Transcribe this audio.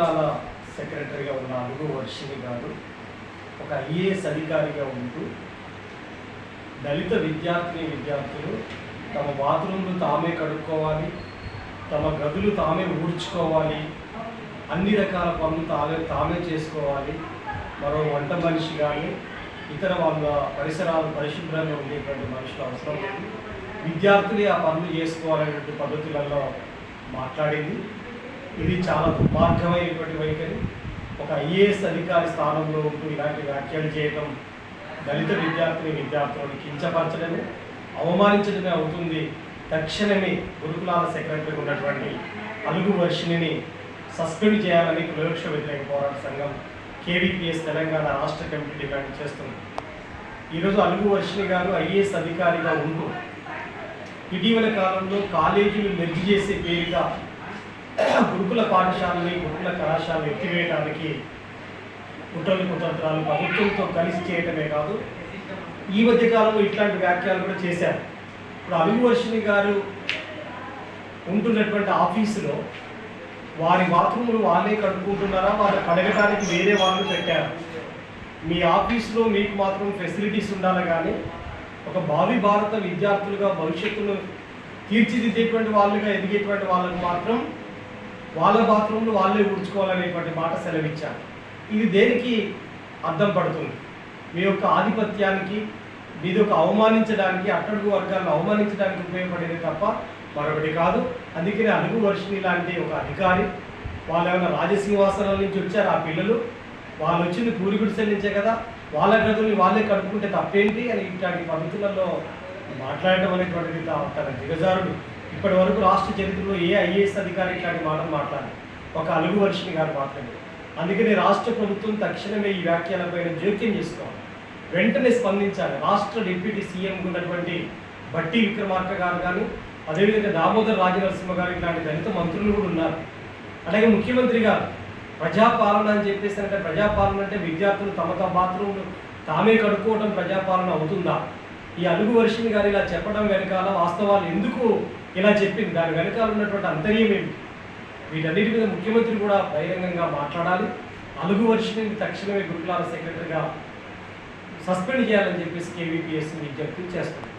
జిల్లాల సెక్రటరీగా ఉన్న అడుగు వర్షిణి గారు ఒక ఐఏఎస్ అధికారిగా ఉంటూ దళిత విద్యార్థిని విద్యార్థులు తమ బాత్రూమ్లు తామే కడుక్కోవాలి తమ గదులు తామే ఊడ్చుకోవాలి అన్ని రకాల పనులు తామే తామే చేసుకోవాలి. మరో వంట మనిషి కానీ ఇతర వాళ్ళ పరిసరాలు పరిశుభ్రంగా ఉండేటువంటి మనుషులు అవసరం లేదు. విద్యార్థులే ఆ పనులు చేసుకోవాలనేటువంటి పద్ధతులలో మాట్లాడింది. ఇది చాలా దుర్మార్గమైనటువంటి వైఖరి. ఒక ఐఏఎస్ అధికారి స్థానంలో ఉంటూ ఇలాంటి వ్యాఖ్యలు చేయడం దళిత విద్యార్థిని విద్యార్థులను కించపరచడమే అవమానించడమే అవుతుంది. తక్షణమే గురుకులాల సెక్రటరీ ఉన్నటువంటి అలుగు వర్షిణిని సస్పెండ్ చేయాలని వివక్ష వ్యతిరేక పోరాట సంఘం కేవీపీఎస్ తెలంగాణ రాష్ట్ర కమిటీ డిమాండ్ చేస్తుంది. ఈరోజు అలుగు వర్షిణి గారు ఐఏఎస్ అధికారిగా ఉంటూ ఇటీవల కాలంలో కాలేజీలు మెర్జి చేసే పేరుగా గురుకుల పాఠశాలని గురుకుల కళాశాలను ఎత్తివేయడానికి కుట్రలు కుతంత్రాలు ప్రభుత్వంతో కలిసి చేయటమే కాదు ఈ మధ్య కాలంలో ఇట్లాంటి వ్యాఖ్యలు కూడా చేశారు. ఇప్పుడు అలుగు గారు ఉంటున్నటువంటి ఆఫీసులో వారి బాత్రూములు వాళ్ళే కడుక్కుంటున్నారా వాళ్ళు కడగటానికి వేరే వాళ్ళు పెట్టారు? మీ ఆఫీసులో మీకు మాత్రం ఫెసిలిటీస్ ఉండాలి కానీ ఒక భావి భారత విద్యార్థులుగా భవిష్యత్తును తీర్చిదిద్దేటువంటి వాళ్ళుగా ఎదిగేటువంటి వాళ్ళకు మాత్రం వాళ్ళ బాత్రూమ్లు వాళ్ళే ఊడ్చుకోవాలనేటువంటి మాట సెలవిచ్చారు. ఇది దేనికి అర్థం పడుతుంది? మీ యొక్క ఆధిపత్యానికి మీది ఒక అవమానించడానికి అట్టడుగు వర్గాలను అవమానించడానికి ఉపయోగపడేది తప్ప మరొకటి కాదు. అందుకనే అడుగు వర్షిణి లాంటి ఒక అధికారి. వాళ్ళు ఏమైనా రాజసింహాసనాల నుంచి వచ్చారు ఆ పిల్లలు? వాళ్ళు వచ్చింది పూరి చెల్లించే నుంచే కదా. వాళ్ళ గదుల్ని వాళ్ళే కడుక్కుంటే తప్పేంటి అని ఇట్లాంటి పద్ధతులలో మాట్లాడటం అనేటువంటిది తన దిగజారుడు. ఇప్పటి వరకు రాష్ట్ర చరిత్రలో ఏ ఐఏఎస్ అధికారి ఇట్లాంటి మాటలు మాట్లాడారు ఒక అలుగు వర్షిని గారు మాట్లాడారు. అందుకని రాష్ట్ర ప్రభుత్వం తక్షణమే ఈ వ్యాఖ్యలపైన జోక్యం చేసుకోవాలి. వెంటనే స్పందించాలి. రాష్ట్ర డిప్యూటీ సీఎం ఉన్నటువంటి బట్టి విక్రమార్క గారు కానీ అదేవిధంగా దామోదర్ రాజనరసింహ గారు ఇట్లాంటి దళిత మంత్రులు కూడా ఉన్నారు. అలాగే ముఖ్యమంత్రి గారు ప్రజాపాలన అని చెప్పేసి అంటే ప్రజాపాలన అంటే విద్యార్థులు తమ తమ బాత్రూమ్లు తామే కడుక్కోవడం ప్రజాపాలన అవుతుందా? ఈ అలుగు వర్షిని గారు ఇలా చెప్పడం వెనకాల వాస్తవాలు ఎందుకు ఇలా చెప్పింది? దాని వెనకాల ఉన్నటువంటి అంతర్యం ఏమిటి? వీటన్నిటి మీద ముఖ్యమంత్రి కూడా బహిరంగంగా మాట్లాడాలి. అలుగు వర్షిని తక్షణమే గురుకులాల సెక్రటరీగా సస్పెండ్ చేయాలని చెప్పేసి కేవీపీఎస్ విజ్ఞప్తి చేస్తుంది